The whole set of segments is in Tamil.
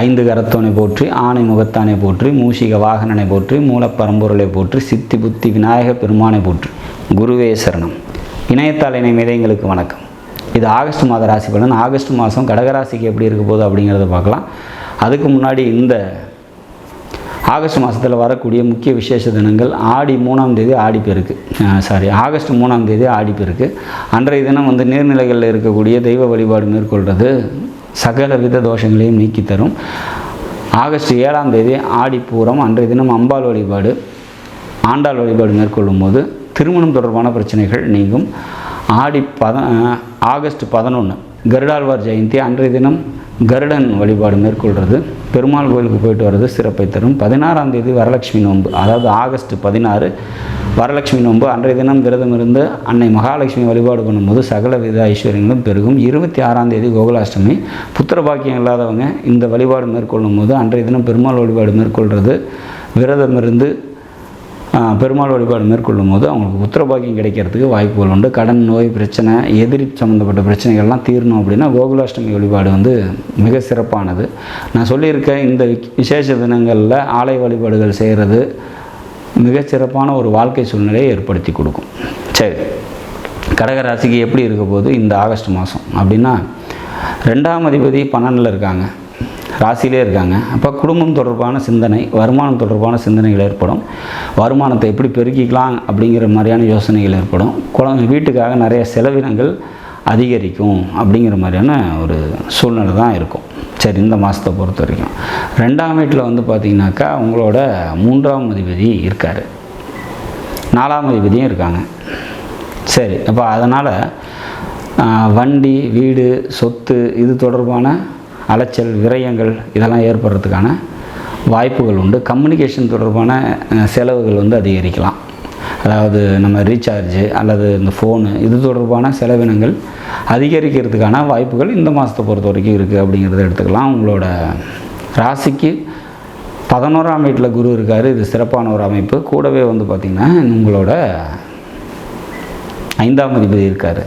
ஐந்து கரத்தோனை போற்றி ஆணை முகத்தானை போற்றி மூஷிக வாகனனை போற்றி மூலப்பரம்பொருளை போற்றி சித்தி புத்தி விநாயக பெருமானை போற்றி. குருவே சரணம். இணையத்தாள் இணை எங்களுக்கு வணக்கம். இது ஆகஸ்ட் மாத ராசி பலன். ஆகஸ்ட் மாதம் கடகராசிக்கு எப்படி இருக்க போகுது அப்படிங்கிறத பார்க்கலாம். அதுக்கு முன்னாடி இந்த ஆகஸ்ட் மாதத்தில் வரக்கூடிய முக்கிய விசேஷ தினங்கள் ஆடி மூணாம் தேதி ஆடி பெருக்கு. சாரி ஆகஸ்ட் மூணாம் தேதி ஆடி பெருக்கு. அன்றைய தினம் வந்து நீர்நிலைகளில் இருக்கக்கூடிய தெய்வ வழிபாடு மேற்கொள்வது சகல வித தோஷங்களையும் நீக்கி தரும் ஆகஸ்ட் ஏழாம் தேதி ஆடிப்பூரம் அன்றைய தினம் அம்பாள் வழிபாடு. ஆண்டாள் வழிபாடு மேற்கொள்ளும் போது திருமணம் தொடர்பான பிரச்சனைகள் நீங்கும். ஆடி பத ஆகஸ்ட் பதினொன்று கருடாழ்வார் ஜெயந்தி அன்றைய தினம் கருடன் வழிபாடு மேற்கொள்கிறது பெருமாள் கோயிலுக்கு போயிட்டு வர்றது சிறப்பை தரும். பதினாறாம் தேதி வரலட்சுமி நோன்பு அதாவது ஆகஸ்ட் பதினாறு வரலட்சுமி நோன்பு. அன்றைய தினம் விரதம் இருந்து அன்னை மகாலட்சுமி வழிபாடு பண்ணும்போது சகல வித ஐஸ்வர்யங்களும் பெருகும். இருபத்தி ஆறாம் தேதி கோகுலாஷ்டமி. புத்திர பாக்கியம் இல்லாதவங்க இந்த வழிபாடு மேற்கொள்ளும் போது அன்றைய தினம் பெருமாள் வழிபாடு மேற்கொள்கிறது விரதம் இருந்து பெருமாள் வழிபாடு மேற்கொள்ளும் போது அவங்களுக்கு புத்திரபாக்கியம் கிடைக்கிறதுக்கு வாய்ப்புகள் உண்டு. கடன் நோய் பிரச்சனை எதிரி சம்மந்தப்பட்ட பிரச்சனைகள்லாம் தீரணும் அப்படின்னா கோகுலாஷ்டமி வழிபாடு வந்து மிக சிறப்பானது. நான் சொல்லியிருக்க இந்த விசேஷ தினங்களில் ஆலய வழிபாடுகள் செய்கிறது மிகச்சிறப்பான ஒரு வாழ்க்கை சூழ்நிலையை ஏற்படுத்தி கொடுக்கும். சரி கடகராசிக்கு எப்படி இருக்க போது இந்த ஆகஸ்ட் மாதம் அப்படின்னா ரெண்டாம் அதிபதி பன்னெண்டில் இருக்காங்க. ராசியிலே இருக்காங்க. அப்போ குடும்பம் தொடர்பான சிந்தனை வருமானம் தொடர்பான சிந்தனைகள் ஏற்படும். வருமானத்தை எப்படி பெருக்கிக்கலாம் அப்படிங்கிற மாதிரியான யோசனைகள் ஏற்படும். குழந்தை வீட்டுக்காக நிறைய செலவினங்கள் அதிகரிக்கும் அப்படிங்கிற மாதிரியான ஒரு சூழ்நிலை தான் இருக்கும். சரி இந்த மாதத்தை பொறுத்த வரைக்கும். ரெண்டாம் வீட்டில் வந்து பார்த்திங்கனாக்கா உங்களோட மூன்றாம் அதிபதி இருக்கார். நாலாம் அதிபதியும் இருக்காங்க. சரி அப்போ அதனால் வண்டி வீடு சொத்து இது தொடர்பான அலைச்சல் விரயங்கள் இதெல்லாம் ஏற்படுறதுக்கான வாய்ப்புகள் உண்டு. கம்யூனிகேஷன் தொடர்பான செலவுகள் வந்து அதிகரிக்கலாம். அதாவது நம்ம ரீசார்ஜு அல்லது இந்த ஃபோனு இது தொடர்பான செலவினங்கள் அதிகரிக்கிறதுக்கான வாய்ப்புகள் இந்த மாதத்தை பொறுத்த வரைக்கும் இருக்குது அப்படிங்கிறத எடுத்துக்கலாம். உங்களோட ராசிக்கு பதினோராம் வீட்டில் குரு இருக்கார். இது சிறப்பான ஒரு அமைப்பு. கூடவே வந்து பார்த்திங்கன்னா உங்களோட ஐந்தாம் அதிபதி இருக்கார்.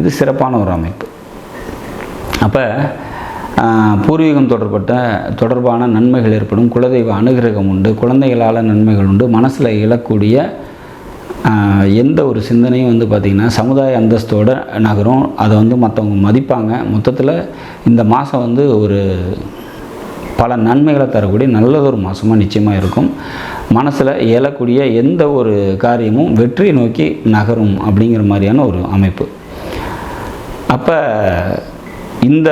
இது சிறப்பான ஒரு அமைப்பு. அப்போ பூர்வீகம் தொடர்பட்ட தொடர்பான நன்மைகள் ஏற்படும் குலதெய்வ அனுகிரகம் உண்டு குழந்தைகளால் நன்மைகள் உண்டு மனசில் இழக்கூடிய எந்த ஒரு சிந்தனையும் வந்து பார்த்திங்கன்னா சமுதாய அந்தஸ்தோடு நகரும். அதை வந்து மற்றவங்க மதிப்பாங்க. மொத்தத்தில் இந்த மாதம் வந்து ஒரு பல நன்மைகளை தரக்கூடிய நல்லதொரு மாதமாக நிச்சயமாக இருக்கும். மனசில் இயலக்கூடிய எந்த ஒரு காரியமும் வெற்றியை நோக்கி நகரும் அப்படிங்கிற மாதிரியான ஒரு அமைப்பு. அப்போ இந்த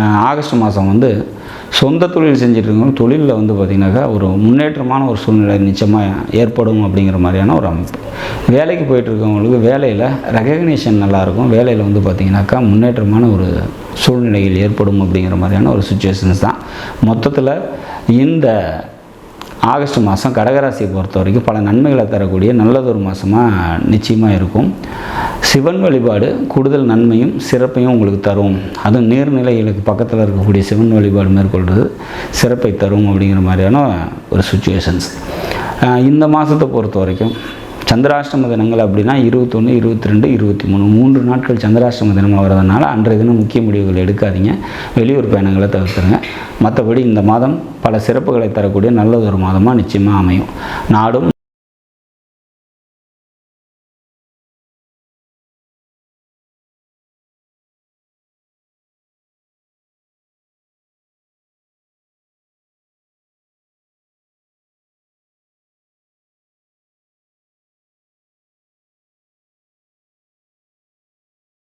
ஆகஸ்ட் மாதம் வந்து சொந்த தொழில் செஞ்சுட்டு இருக்கவங்க தொழிலில் வந்து பார்த்திங்கனாக்கா ஒரு முன்னேற்றமான ஒரு சூழ்நிலை நிச்சயமாக ஏற்படும் அப்படிங்கிற மாதிரியான ஒரு அமைப்பு. வேலைக்கு போயிட்டு இருக்கவங்களுக்கு வேலையில் ரெகக்னேஷன் நல்லாயிருக்கும். வேலையில் வந்து பார்த்திங்கனாக்கா முன்னேற்றமான ஒரு சூழ்நிலைகள் ஏற்படும் அப்படிங்கிற மாதிரியான ஒரு சுச்சுவேஷன்ஸ் தான். மொத்தத்தில் இந்த ஆகஸ்ட் மாதம் கடகராசியை பொறுத்த வரைக்கும் பல நன்மைகளை தரக்கூடிய நல்லதொரு மாதமாக நிச்சயமாக இருக்கும். சிவன் வழிபாடு கூடுதல் நன்மையும் சிறப்பையும் உங்களுக்கு தரும். அதுவும் நீர்நிலைகளுக்கு பக்கத்தில் இருக்கக்கூடிய சிவன் வழிபாடு மேற்கொள்வது சிறப்பை தரும் அப்படிங்கிற மாதிரியான ஒரு சுச்சுவேஷன்ஸ் இந்த மாதத்தை பொறுத்த வரைக்கும் சந்திராஷ்டம தினங்கள் அப்படின்னா இருபத்தொன்று இருபத்தி ரெண்டு இருபத்தி மூணு மூன்று நாட்கள் சந்திராஷ்டம தினமாக வர்றதுனால அன்றைய தினம் முக்கிய முடிவுகள் எடுக்காதீங்க. வெளியூர் பயணங்களை தவிர்த்துருங்க. மற்றபடி இந்த மாதம் பல சிறப்புகளை தரக்கூடிய நல்லதொரு மாதமாக நிச்சயமாக அமையும். நாடும்